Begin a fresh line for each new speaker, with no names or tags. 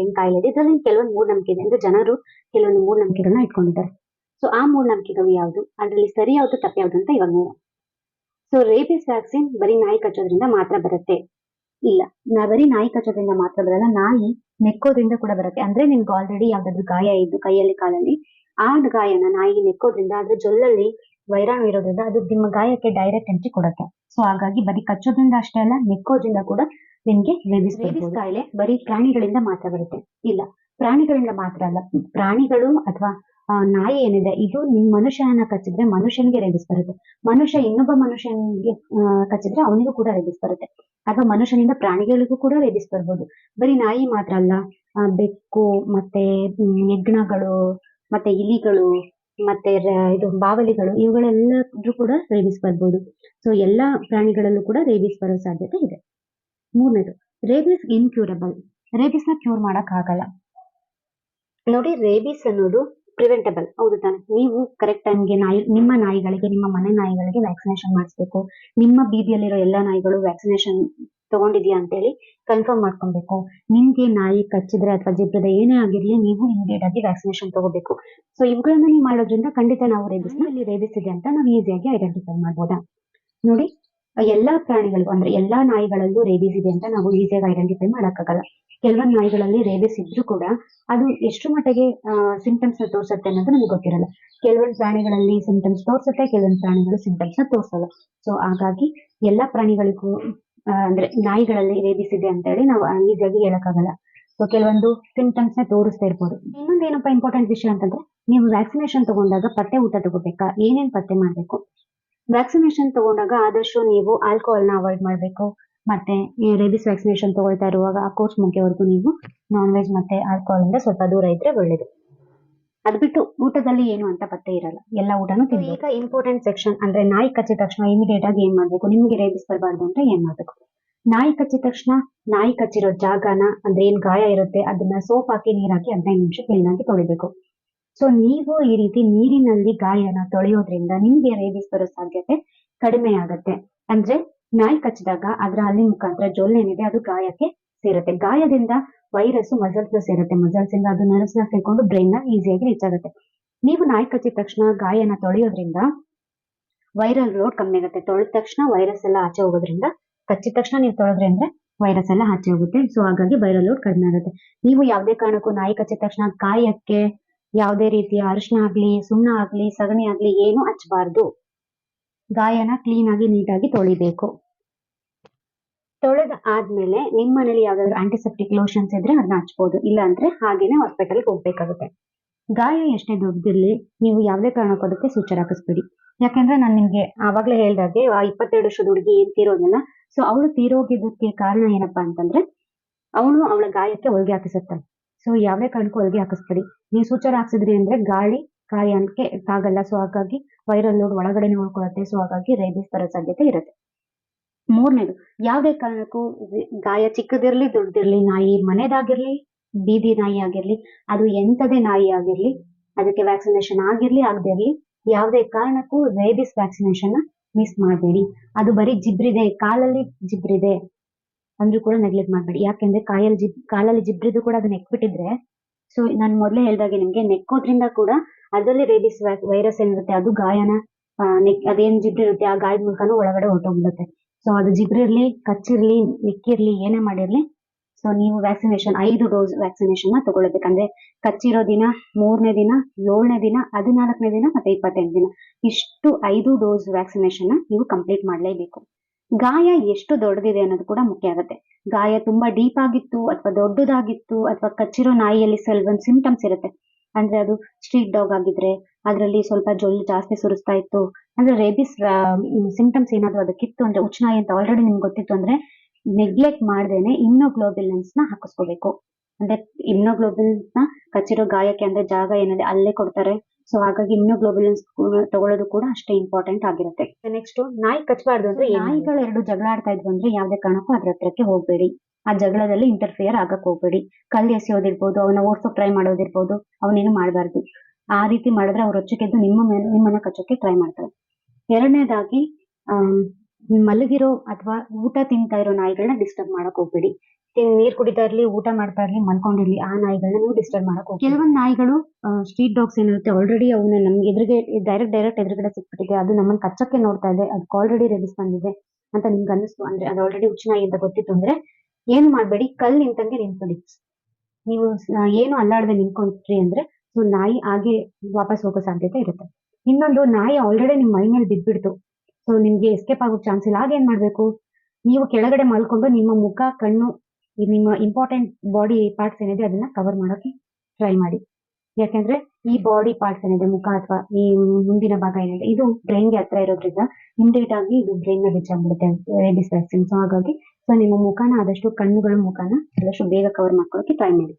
ಏನ್ ಕಾಯಿಲೆ ಇದೆ. ಇದ್ರಲ್ಲಿ ಕೆಲವೊಂದು ಮೂಢನಂಬಿಕೆ ಇದೆ ಅಂದ್ರೆ ಜನರು ಕೆಲವೊಂದು ಮೂಢನಂಬಿಕೆಗಳನ್ನ ಇಟ್ಕೊಂಡಿದ್ದಾರೆ. ಸೊ ಆ ಮೂಢನಂಬಿಕೆಗಳು ಯಾವುದು? ಅದರಲ್ಲಿ ಸರಿ ಯಾವ್ದು ತಪ್ಪು ಯಾವ್ದು ಅಂತ ಇವಾಗ ಸೊ ರೇಬಿಸ್ ವ್ಯಾಕ್ಸಿನ್ ಬರೀ ನಾಯಿ ಕಚ್ಚೋದ್ರಿಂದ ಮಾತ್ರ ಬರುತ್ತೆ. ಇಲ್ಲ, ನಾ ಬರೀ ನಾಯಿ ಕಚ್ಚೋದ್ರಿಂದ ಮಾತ್ರ ಬರಲ್ಲ, ನಾಯಿ ನೆಕ್ಕೋದ್ರಿಂದ ಕೂಡ ಬರುತ್ತೆ. ಅಂದ್ರೆ ನಿಮ್ಗೆ ಆಲ್ರೆಡಿ ಯಾವ್ದಾದ್ರು ಗಾಯ ಇದ್ದು ಕೈಯಲ್ಲಿ ಕಾಲಲ್ಲಿ, ಆ ಗಾಯನ ನಾಯಿ ನೆಕ್ಕೋದ್ರಿಂದ ಅದ್ರ ಜೊಲ್ಲಲ್ಲಿ ವೈರಾಣು ಇರೋದ್ರಿಂದ ಅದು ನಿಮ್ಮ ಗಾಯಕ್ಕೆ ಡೈರೆಕ್ಟ್ ಎಂಟ್ರಿ ಕೊಡುತ್ತೆ. ಸೊ ಹಾಗಾಗಿ ಬರೀ ಕಚ್ಚೋದ್ರಿಂದ ಅಷ್ಟೇ ಅಲ್ಲ, ನೆಕ್ಕೋದ್ರಿಂದ ಕೂಡ ನಿಮ್ಗೆ ರೇಬಿಸ್ ರೇಬಿಸ್ ಕಾಯಿಲೆ ಬರೀ ಪ್ರಾಣಿಗಳಿಂದ ಮಾತ್ರ ಬರುತ್ತೆ. ಇಲ್ಲ ಪ್ರಾಣಿಗಳಿಂದ ಮಾತ್ರ ಅಲ್ಲ. ಪ್ರಾಣಿಗಳು ಅಥವಾ ನಾಯಿ ಏನಿದೆ ಇದು ನಿಮ್ ಮನುಷ್ಯನ ಕಚ್ಚಿದ್ರೆ ಮನುಷ್ಯನಿಗೆ ರೇಬಿಸ್ ಬರುತ್ತೆ ಮನುಷ್ಯ ಇನ್ನೊಬ್ಬ ಮನುಷ್ಯನಿಗೆ ಕಚ್ಚಿದ್ರೆ ಅವನಿಗೂ ಕೂಡ ರೇಬಿಸ್ ಬರುತ್ತೆ ಅಥವಾ ಮನುಷ್ಯನಿಂದ ಪ್ರಾಣಿಗಳಿಗೂ ಕೂಡ ರೇಬಿಸ್ ಬರ್ಬೋದು ಬರೀ ನಾಯಿ ಮಾತ್ರ ಅಲ್ಲ ಬೆಕ್ಕು ಮತ್ತೆ ಯಜ್ಞಗಳು ಮತ್ತೆ ಇಲಿಗಳು ಮತ್ತೆ ಇದು ಬಾವಲಿಗಳು ಇವುಗಳೆಲ್ಲದ್ರೂ ಕೂಡ ರೇಬಿಸ್ ಬರ್ಬೋದು ಸೊ ಎಲ್ಲಾ ಪ್ರಾಣಿಗಳಲ್ಲೂ ಕೂಡ ರೇಬಿಸ್ ಬರೋ ಸಾಧ್ಯತೆ ಇದೆ. ಮೂರನೇದು ರೇಬಿಸ್ ಇನ್ಕ್ಯೂರಬಲ್ ರೇಬಿಸ್ನ ಕ್ಯೂರ್ ಮಾಡಕ್ ಆಗಲ್ಲ ನೋಡಿ ರೇಬಿಸ್ ಅನ್ನೋದು ಪ್ರಿವೆಂಟಬಲ್ ಹೌದು ತಾನೆ. ನೀವು ಕರೆಕ್ಟ್ ಟೈಮ್ಗೆ ನಾಯಿ, ನಿಮ್ಮ ನಾಯಿಗಳಿಗೆ, ನಿಮ್ಮ ಮನೆ ನಾಯಿಗಳಿಗೆ ವ್ಯಾಕ್ಸಿನೇಷನ್ ಮಾಡಿಸ್ಬೇಕು. ನಿಮ್ಮ ಬೀದಿಯಲ್ಲಿರೋ ಎಲ್ಲಾ ನಾಯಿಗಳು ವ್ಯಾಕ್ಸಿನೇಷನ್ ತಗೊಂಡಿದ್ಯಾ ಅಂತೇಳಿ ಕನ್ಫರ್ಮ್ ಮಾಡ್ಕೊಬೇಕು. ನಿಮ್ಗೆ ನಾಯಿ ಕಚ್ಚಿದ್ರೆ ಅಥವಾ ಜಿಬ್ರದ ಏನೇ ಆಗಿರ್ಲಿ, ನೀವು ಇಮಿಡಿಯೇಟ್ ಆಗಿ ವ್ಯಾಕ್ಸಿನೇಷನ್ ತಗೋಬೇಕು. ಸೊ ಇವುಗಳನ್ನ ನೀವು ಮಾಡೋದ್ರಿಂದ ಖಂಡಿತ ನಾವು ರೇಬಿಸ್ ಇಲ್ಲಿ ರೇಬಿಸ್ ಇದೆ ಅಂತ ನಾವು ಈಸಿಯಾಗಿ ಐಡೆಂಟಿಫೈ ಮಾಡ್ಬೋದಾ? ನೋಡಿ ಎಲ್ಲಾ ಪ್ರಾಣಿಗಳಿಗೂ ಅಂದ್ರೆ ಎಲ್ಲಾ ನಾಯಿಗಳಲ್ಲೂ ರೇಬಿಸ್ ಇದೆ ಅಂತ ನಾವು ಈಸಿಯಾಗಿ ಐಡೆಂಟಿಫೈ ಮಾಡಕ್ಕಾಗಲ್ಲ. ಕೆಲವೊಂದು ನಾಯಿಗಳಲ್ಲಿ ರೇಬಿಸ್ ಇದ್ರೂ ಕೂಡ ಅದು ಎಷ್ಟು ಮಟ್ಟಿಗೆ ಸಿಂಟಮ್ಸ್ನ ತೋರಿಸುತ್ತೆ ಅನ್ನೋದು ನಮಗೆ ಗೊತ್ತಿರಲ್ಲ. ಕೆಲವೊಂದು ಪ್ರಾಣಿಗಳಲ್ಲಿ ಸಿಂಟಮ್ಸ್ ತೋರಿಸುತ್ತೆ, ಕೆಲವೊಂದು ಪ್ರಾಣಿಗಳು ಸಿಂಟಮ್ಸ್ನ ತೋರಿಸಲ್ಲ. ಸೊ ಹಾಗಾಗಿ ಎಲ್ಲಾ ಪ್ರಾಣಿಗಳಿಗೂ ಅಂದ್ರೆ ನಾಯಿಗಳಲ್ಲಿ ರೇಬಿಸ್ ಇದೆ ಅಂತ ಹೇಳಿ ನಾವು ಈಸಿಯಾಗಿ ಹೇಳಕ್ಕಾಗಲ್ಲ. ಸೊ ಕೆಲವೊಂದು ಸಿಂಟಮ್ಸ್ನ ತೋರಿಸ್ತಾ ಇರ್ಬೋದು. ಇನ್ನೊಂದು ಏನಪ್ಪಾ ಇಂಪಾರ್ಟೆಂಟ್ ವಿಷಯ ಅಂತಂದ್ರೆ, ನೀವು ವ್ಯಾಕ್ಸಿನೇಷನ್ ತಗೊಂಡಾಗ ಪತ್ತೆ ಊಟ ತಗೋಬೇಕಾ? ಏನೇನ್ ಪತ್ತೆ ಮಾಡ್ಬೇಕು? ವ್ಯಾಕ್ಸಿನೇಷನ್ ತಗೊಂಡಾಗ ಆದಷ್ಟು ನೀವು ಆಲ್ಕೋಹಾಲ್ನ ಅವಾಯ್ಡ್ ಮಾಡಬೇಕು. ಮತ್ತೆ ರೇಬಿಸ್ ವ್ಯಾಕ್ಸಿನೇಷನ್ ತಗೊಳ್ತಾ ಇರುವಾಗ ಆ ಕೋರ್ಸ್ ಮುಖ್ಯವರೆಗೂ ನೀವು ನಾನ್ ವೆಜ್ ಮತ್ತೆ ಆಲ್ಕೋಹಾಲ್ ಇಂದ ಸ್ವಲ್ಪ ದೂರ ಇದ್ರೆ ಒಳ್ಳೇದು. ಅದ್ ಬಿಟ್ಟು ಊಟದಲ್ಲಿ ಏನು ಅಂತ ಪತ್ತೆ ಇರಲ್ಲ. ಎಲ್ಲ ಊಟನೂ ತಿನ್ಬೇಕು. ಈಗ ಇಂಪಾರ್ಟೆಂಟ್ ಸೆಕ್ಷನ್ ಅಂದ್ರೆ ನಾಯಿ ಕಚ್ಚಿದ ತಕ್ಷಣ ಇಮಿಡಿಯೇಟ್ ಆಗಿ ಏನ್ ಮಾಡ್ಬೇಕು? ನಿಮ್ಗೆ ರೇಬಿಸ್ ಬರಬಾರ್ದು ಅಂತ ಏನ್ ಮಾಡ್ಬೇಕು? ನಾಯಿ ಕಚ್ಚಿದ ತಕ್ಷಣ ನಾಯಿ ಕಚ್ಚಿರೋ ಜಾಗನ ಅಂದ್ರೆ ಏನ್ ಗಾಯ ಇರುತ್ತೆ, ಅದನ್ನ ಸೋಪ್ ಹಾಕಿ ನೀರ್ ಹಾಕಿ ಹದಿನೈದು ನಿಮಿಷ ಕ್ಲೀನ್ ಆಗಿ ತೊಳಿಬೇಕು. ಸೊ ನೀವು ಈ ರೀತಿ ನೀರಿನಲ್ಲಿ ಗಾಯನ ತೊಳೆಯೋದ್ರಿಂದ ನಿಮ್ಗೆ ರೇಬಿಸ್ ಬರೋ ಸಾಧ್ಯತೆ ಕಡಿಮೆ ಆಗತ್ತೆ. ಅಂದ್ರೆ ನಾಯಿ ಕಚ್ಚಿದಾಗ ಅದ್ರ ಅಲ್ಲಿ ಮುಖಾಂತರ ಜೊಲ್ಲೇನಿದೆ ಅದು ಗಾಯಕ್ಕೆ ಸೇರುತ್ತೆ. ಗಾಯದಿಂದ ವೈರಸ್ ಮಸಲ್ಸ್ನ ಸೇರುತ್ತೆ. ಮಸಲ್ಸ್ ಇಂದ ಅದು ನರ್ವ್ಸ್ನ ಸೇರ್ಕೊಂಡು ಬ್ರೈನ್ನ ಈಸಿಯಾಗಿ ರೀಚ್ ಆಗುತ್ತೆ. ನೀವು ನಾಯಿ ಕಚ್ಚಿದ ತಕ್ಷಣ ಗಾಯನ ತೊಳೆಯೋದ್ರಿಂದ ವೈರಲ್ ಲೋಡ್ ಕಮ್ಮಿ ಆಗುತ್ತೆ. ತೊಳೆದ ತಕ್ಷಣ ವೈರಸ್ ಎಲ್ಲ ಆಚೆ ಹೋಗೋದ್ರಿಂದ, ಕಚ್ಚಿದ ತಕ್ಷಣ ನೀವು ತೊಳೆದ್ರಿ ಅಂದ್ರೆ ವೈರಸ್ ಎಲ್ಲ ಆಚೆ ಹೋಗುತ್ತೆ. ಸೊ ಹಾಗಾಗಿ ವೈರಲ್ ಲೋಡ್ ಕಡಿಮೆ ಆಗುತ್ತೆ. ನೀವು ಯಾವುದೇ ಕಾರಣಕ್ಕೂ ನಾಯಿ ಕಚ್ಚಿದ ತಕ್ಷಣ ಗಾಯಕ್ಕೆ ಯಾವುದೇ ರೀತಿಯ ಅರಿಶಿನ ಆಗ್ಲಿ, ಸುಣ್ಣ ಆಗ್ಲಿ, ಸಗಣಿ ಆಗ್ಲಿ ಏನು ಹಚ್ಚಬಾರ್ದು. ಗಾಯನ ಕ್ಲೀನ್ ಆಗಿ ನೀಟಾಗಿ ತೊಳಿಬೇಕು. ತೊಳೆದ ಆದ್ಮೇಲೆ ನಿಮ್ಮ ಮನೇಲಿ ಯಾವ್ದಾದ್ರು ಆಂಟಿಸೆಪ್ಟಿಕ್ ಲೋಷನ್ಸ್ ಇದ್ರೆ ಅದನ್ನ ಹಚ್ಬೋದು. ಇಲ್ಲ ಅಂದ್ರೆ ಹಾಗೇನೆ ಹಾಸ್ಪಿಟಲ್ಗೆ ಹೋಗ್ಬೇಕಾಗುತ್ತೆ. ಗಾಯ ಎಷ್ಟೇ ದೊಡ್ಡದಿರ್ಲಿ, ನೀವು ಯಾವುದೇ ಕಾರಣಕ್ಕೂ ಅದಕ್ಕೆ ಸೂಚರ್ ಹಾಕಿಸ್ಬೇಡಿ. ಯಾಕಂದ್ರೆ ನಾನು ನಿಮ್ಗೆ ಆವಾಗ್ಲೇ ಹೇಳ್ದಾಗೆ ಆ ಇಪ್ಪತ್ತೆರಡು ವರ್ಷದ ಹುಡುಗಿ ಏನ್ ತೀರೋದಿಲ್ಲ ಸೊ ಅವಳು ತೀರೋಗಿದ್ದಕ್ಕೆ ಕಾರಣ ಏನಪ್ಪಾ ಅಂತಂದ್ರೆ, ಅವಳು ಅವಳ ಗಾಯಕ್ಕೆ ಹೊಲಿಗೆ ಹಾಕಿಸುತ್ತಾಳೆ. ಸೊ ಯಾವ್ದೇ ಕಾರಣಕ್ಕೂ ಹೊಲಿಗೆ ಹಾಕಿಸ್ಬೇಡಿ. ನೀವು ಸೂಚರ್ ಹಾಕ್ಸಿದ್ರಿ ಅಂದ್ರೆ ಗಾಳಿ ಗಾಯಕ್ಕೆ ಆಗಲ್ಲ ಸೊ ಹಾಗಾಗಿ ವೈರಲ್ ಲೋಡ್ ಒಳಗಡೆ ನೋಡ್ಕೊಳತ್ತೆ ಸೊ ಹಾಗಾಗಿ ರೇಬಿಸ್ ಬರೋ ಸಾಧ್ಯತೆ ಇರುತ್ತೆ. ಮೂರನೇದು, ಯಾವುದೇ ಕಾರಣಕ್ಕೂ ಗಾಯ ಚಿಕ್ಕದಿರ್ಲಿ, ದೊಡ್ಡದಿರ್ಲಿ, ನಾಯಿ ಮನೆದಾಗಿರ್ಲಿ, ಬೀದಿ ನಾಯಿ ಆಗಿರ್ಲಿ, ಅದು ಎಂಥದೇ ನಾಯಿ ಆಗಿರ್ಲಿ, ಅದಕ್ಕೆ ವ್ಯಾಕ್ಸಿನೇಷನ್ ಆಗಿರ್ಲಿ ಆಗದಿರ್ಲಿ ಯಾವುದೇ ಕಾರಣಕ್ಕೂ ರೇಬಿಸ್ ವ್ಯಾಕ್ಸಿನೇಷನ್ ಮಿಸ್ ಮಾಡಬೇಡಿ. ಅದು ಬರೀ ಜಿಬ್ರಿದೆ, ಕಾಲಲ್ಲಿ ಜಿಬ್ರಿದೆ. ಅಂದ್ರೂ ಕೂಡ ನೆಗ್ಲೆಕ್ಟ್ ಮಾಡಬೇಡಿ. ಯಾಕೆಂದ್ರೆ ಕಾಯಲ್ಲಿ ಜಿಬ್, ಕಾಲಲ್ಲಿ ಜಿಬ್ರಿದ್ದು ಕೂಡ ಅದನ್ನ ನೆಕ್ಬಿಟ್ಟಿದ್ರೆ ಸೊ ನಾನು ಮೊದಲೇ ಹೇಳ್ದಾಗೆ ನಿಮ್ಗೆ ನೆಕ್ಕೋದ್ರಿಂದ ಕೂಡ ಅದರಲ್ಲಿ ರೇಬಿಸ್ ವೈರಸ್ ಏನಿರುತ್ತೆ, ಅದು ಗಾಯನ ನೆಕ್, ಅದೇನ್ ಜಿಬ್ರಿರುತ್ತೆ, ಆ ಗಾಯದ ಮೂಲಕನೂ ಒಳಗಡೆ ಹೊರಟೋಗ್ಬಿಡುತ್ತೆ. ಸೊ ಅದು ಜಿಬ್ರಿರ್ಲಿ, ಕಚ್ಚಿರ್ಲಿ, ನೆಕ್ಕಿರ್ಲಿ, ಏನೇ ಮಾಡಿರ್ಲಿ ಸೊ ನೀವು ವ್ಯಾಕ್ಸಿನೇಷನ್ ಐದು ಡೋಸ್ ವ್ಯಾಕ್ಸಿನೇಷನ್ನ ತಗೊಳ್ಬೇಕಂದ್ರೆ ಕಚ್ಚಿರೋ ದಿನ, ಮೂರನೇ ದಿನ, ಏಳನೇ ದಿನ, ಹದಿನಾಲ್ಕನೇ ದಿನ ಮತ್ತೆ ಇಪ್ಪತ್ತೆಂಟು ದಿನ. ಇಷ್ಟು ಐದು ಡೋಸ್ ವ್ಯಾಕ್ಸಿನೇಷನ್ ನೀವು ಕಂಪ್ಲೀಟ್ ಮಾಡಲೇಬೇಕು. ಗಾಯ ಎಷ್ಟು ದೊಡ್ಡದಿದೆ ಅನ್ನೋದು ಕೂಡ ಮುಖ್ಯ ಆಗುತ್ತೆ. ಗಾಯ ತುಂಬಾ ಡೀಪ್ ಆಗಿತ್ತು ಅಥವಾ ದೊಡ್ಡದಾಗಿತ್ತು ಅಥವಾ ಕಚ್ಚಿರೋ ನಾಯಿಯಲ್ಲಿ ಸ್ವಲ್ಪ ಸಿಂಪ್ಟಮ್ಸ್ ಇರುತ್ತೆ. ಅಂದ್ರೆ ಅದು ಸ್ಟ್ರೀಟ್ ಡಾಗ್ ಆಗಿದ್ರೆ, ಅದರಲ್ಲಿ ಸ್ವಲ್ಪ ಜೊಲ್ಲು ಜಾಸ್ತಿ ಸುರಿಸ್ತಾ ಇತ್ತು. ಅಂದ್ರೆ ರೇಬಿಸ್ ಸಿಂಟಮ್ಸ್ ಏನಾದ್ರು ಅದಕ್ಕಿತ್ತು ಅಂದ್ರೆ ಉಚ್ಚನಾಯಿ ಅಂತ ಆಲ್ರೆಡಿ ನಿಮ್ಗೆ ಗೊತ್ತಿತ್ತು ಅಂದ್ರೆ ನೆಗ್ಲೆಕ್ಟ್ ಮಾಡ್ದೇನೆ ಇಮ್ಯುನೋಗ್ಲೋಬಿಲೆನ್ಸ್ನ ಹಾಕಿಸ್ಕೋಬೇಕು. ಅಂದ್ರೆ ಇಮ್ಯುನೋಗ್ಲೋಬಿಲೆನ್ಸ್ನ ಕಚ್ಚಿರೋ ಗಾಯಕ್ಕೆ ಅಂದ್ರೆ ಜಾಗ ಏನಿದೆ, ಅಲ್ಲೇ ಕೊಡ್ತಾರೆ. ಸೊ ಹಾಗಾಗಿ ಇಮ್ಯುನೋಗ್ಲೋಬಿಲೆನ್ಸ್ ತಗೊಳ್ಳೋದು ಕೂಡ ಅಷ್ಟೇ ಇಂಪಾರ್ಟೆಂಟ್ ಆಗಿರುತ್ತೆ. ನೆಕ್ಸ್ಟ್ ನಾಯಿ ಕಚ್ಚಬಾರ್ದು ಅಂದ್ರೆ ನಾಯಿಗಳು ಎರಡು ಜಗಳ ಆಡ್ತಾ ಇದ್ವು ಅಂದ್ರೆ ಯಾವ್ದೇ ಕಾರಣಕ್ಕೂ ಅದ್ರ ಹತ್ರಕ್ಕೆ ಹೋಗ್ಬೇಡಿ. ಆ ಜಗಳದಲ್ಲಿ ಇಂಟರ್ಫಿಯರ್ ಆಗಕ್ ಹೋಗ್ಬೇಡಿ. ಕಲ್ಲು ಎಸೆಯೋದಿರ್ಬೋದು ಅವನ ಓಡ್ಸೋಕ್ ಟ್ರೈ ಮಾಡೋದಿರ್ಬೋದು ಅವನೇನು ಮಾಡಬಾರ್ದು. ಆ ರೀತಿ ಮಾಡಿದ್ರೆ ಅವ್ರು ಹೊಚ್ಚಕ್ಕೆದ್ದು ನಿಮ್ಮ ಮೇಲೆ ನಿಮ್ಮನ್ನ ಕಚ್ಚೋಕೆ ಟ್ರೈ ಮಾಡ್ತಾರೆ. ಎರಡನೇದಾಗಿ ಆ ಮಲಗಿರೋ ಅಥವಾ ಊಟ ತಿಂತಾ ಇರೋ ನಾಯಿಗಳನ್ನ ಡಿಸ್ಟರ್ಬ್ ಮಾಡಕ್ ಹೋಗ್ಬೇಡಿ. ನೀರ್ ಕುಡಿತಾ ಇರ್ಲಿ, ಊಟ ಮಾಡ್ತಾ ಇರ್ಲಿ ಮಲ್ಕೊಂಡಿರ್ಲಿ ಆ ನಾಯಿಗಳನ್ನ ನೀವು ಡಿಸ್ಟರ್ಬ್ ಮಾಡಕ್ ಹೋಗಿ ಕೆಲವೊಂದ್ ನಾಯಿಗಳು ಸ್ಟ್ರೀಟ್ ಡಾಗ್ಸ್ ಏನಿರುತ್ತೆ ಆಲ್ರೆಡಿ ಅವನ್ನ ನಮ್ಗೆ ಎದುರಿಗೆ ಡೈರೆಕ್ಟ್ ಡೈರೆಕ್ಟ್ ಎದುರುಗಡೆ ಸಿಕ್ಬಿಟ್ಟಿದೆ. ಅದು ನಮ್ಮನ್ನ ಕಚ್ಚಕ್ಕೆ ನೋಡ್ತಾ ಇದೆ. ಅದಕ್ಕೆ ಆಲ್ರೆಡಿ ರೆಡಿಸ್ ಬಂದಿದೆ ಅಂತ ನಿಮ್ಗೆ ಅನ್ನಿಸ್ತು ಅಂದ್ರೆ, ಅದು ಆಲ್ರೆಡಿ ಹುಚ್ಚು ನಾಯಿ ಅಂತ ಗೊತ್ತಿತ್ತು ಅಂದ್ರೆ, ಏನು ಮಾಡ್ಬೇಡಿ, ಕಲ್ ನಿಂತಂಗೆ ನಿಂತ್ಕೊಳ್ಳಿ ನೀವು ಏನು ಅಲ್ಲಾಡದೆ ನಿಂತ್ಕೊಂಡ್ರಿ ಅಂದ್ರೆ, ಸೊ, ನಾಯಿ ಹಾಗೆ ವಾಪಸ್ ಹೋಗೋ ಸಾಧ್ಯತೆ ಇರುತ್ತೆ. ಇನ್ನೊಂದು, ನಾಯಿ ಆಲ್ರೆಡಿ ನಿಮ್ ಮೈ ಮೇಲೆ ಬಿದ್ಬಿಡ್ತು. ಸೊ, ನಿಮ್ಗೆ ಎಸ್ಕೇಪ್ ಆಗೋ ಚಾನ್ಸ್ ಇಲ್ಲ. ಆಗ ಏನ್ ಮಾಡ್ಬೇಕು? ನೀವು ಕೆಳಗಡೆ ಮಲ್ಕೊಂಡು ನಿಮ್ಮ ಮುಖ, ಕಣ್ಣು ಈ ನಿಮ್ಮ ಇಂಪಾರ್ಟೆಂಟ್ ಬಾಡಿ ಪಾರ್ಟ್ಸ್ ಏನಿದೆ ಅದನ್ನ ಕವರ್ ಮಾಡೋಕೆ ಟ್ರೈ ಮಾಡಿ. ಯಾಕಂದ್ರೆ ಈ ಬಾಡಿ ಪಾರ್ಟ್ಸ್ ಏನಿದೆ, ಮುಖ ಅಥವಾ ಈ ಮುಂದಿನ ಭಾಗ ಏನಿದೆ, ಇದು ಬ್ರೈನ್ಗೆ ಹತ್ರ ಇರೋದ್ರಿಂದ ಇಮಿಡಿಯೇಟ್ ಆಗಿ ಇದು ಬ್ರೈನ್ನ ರೀಚ್ ಆಗ್ಬಿಡುತ್ತೆ ರೇಬಿಸ್ ವ್ಯಾಕ್ಸಿನ್ ಸೊ ಹಾಗಾಗಿ ಸೊ ನಿಮ್ಮ ಮುಖನ ಆದಷ್ಟು ಕಣ್ಣುಗಳ ಮುಖನ ಆದಷ್ಟು ಬೇಗ ಕವರ್ ಮಾಡ್ಕೊಳಕ್ಕೆ ಟ್ರೈ ಮಾಡಿ.